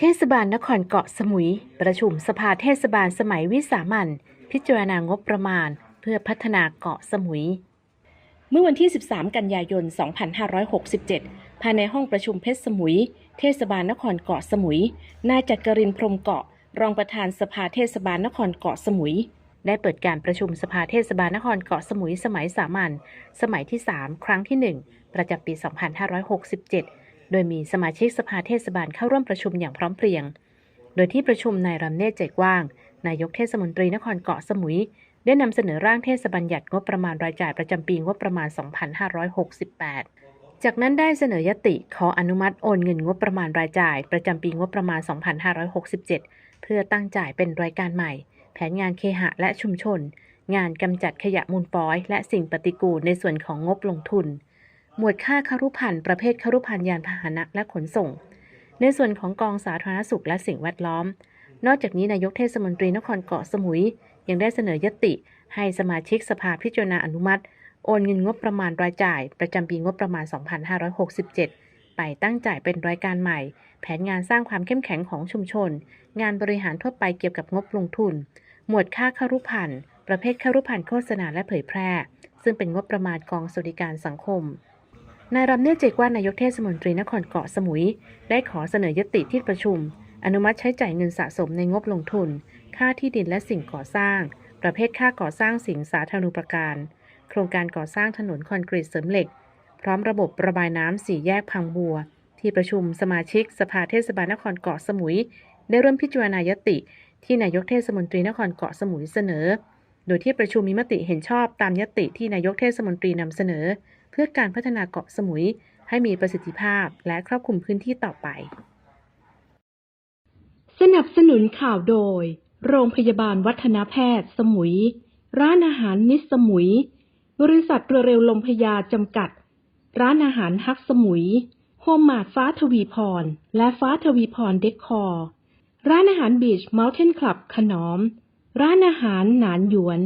เทศบาลนครเกาะสมุย ประชุมสภาเทศบาลสมัยวิสามันพิจารณางบประมาณ เพื่อพัฒนาเกาะสมุย เมื่อวันที่ 13 กันยายน 2567 ภายในห้องประชุมเพชรสมุย เทศบาลนครเกาะสมุย นายจักรินทร์พรหมเกาะ รองประธานสภาเทศบาลนครเกาะสมุย ได้เปิดการประชุมสภาเทศบาลนครเกาะสมุยสมัยสามัญสมัยที่ 3 ครั้งที่ 1 ประจำปี 2567 โดยมีสมาชิกสภาเทศบาลเข้าร่วมประชุมอย่างพร้อมเพรียง โดยที่ประชุมนายรำเนศใจกว้าง นายกเทศมนตรีนครเกาะสมุย ได้นำเสนอร่างเทศบัญญัติงบประมาณรายจ่ายประจำปีงบประมาณ 2568 จากนั้นได้เสนอยติขออนุมัติโอนเงินงบประมาณรายจ่าย ประจำปีงบประมาณ 2567 เพื่อตั้งจ่ายเป็นรายการใหม่ แผนงานเคหะและชุมชน งานกำจัดขยะมูลฝอย และสิ่งปฏิกูลในส่วนของงบลงทุน หมวดค่าคารุพันธ์ประเภทคารุพันธ์ยานพาหนะและขนส่ง ในส่วนของกองสาธารณสุขและสิ่งแวดล้อม นอกจากนี้นายกเทศมนตรีนครเกาะสมุย ยังได้เสนอยติ ให้สมาชิกสภาพิจารณาอนุมัติ โอนเงินงบประมาณรายจ่าย ประจำปีงบประมาณ 2567 ไปตั้งจ่ายเป็นรายการใหม่ แผนงานสร้างความเข้มแข็งของชุมชน งานบริหารทั่วไปเกี่ยวกับงบลงทุน หมวดค่าคารุพันธ์ประเภทคารุพันธ์โฆษณาและเผยแพร่ ซึ่งเป็นงบประมาณกองสวัสดิการสังคม นายรำเนศเจกว่านายกเทศมนตรีนครเกาะสมุย ได้ขอเสนอยติที่ประชุม อนุมัติใช้จ่ายเงินสะสมในงบลงทุน ค่าที่ดินและสิ่งก่อสร้าง ประเภทค่าก่อสร้างสิ่งสาธารณูปการ โครงการก่อสร้างถนนคอนกรีตเสริมเหล็ก พร้อมระบบระบายน้ำสี่แยกพังบัว ที่ประชุมสมาชิกสภาเทศบาลนครเกาะสมุย ได้ร่วมพิจารณายติ ที่นายกเทศมนตรีนครเกาะสมุยเสนอ โดยที่ประชุมมีมติเห็นชอบตามยติที่นายกเทศมนตรีนำเสนอ พื่อการพัฒนาเกาะสมุยให้มีประสิทธิภาพและครอบคลุมพื้นที่ต่อไป สนับสนุนข่าวโดย โรงพยาบาลวัฒนแพทย์ สมุย ร้านอาหารมิสสมุย บริษัทเรือเร็วลมพยาจำกัด ร้านอาหารฮักสมุย โฮมมาดฟ้าทวีพร และฟ้าทวีพรเดคคอร์ ร้านอาหารบีชเมลเทนคลับขนอม ร้านอาหารหนานหยวน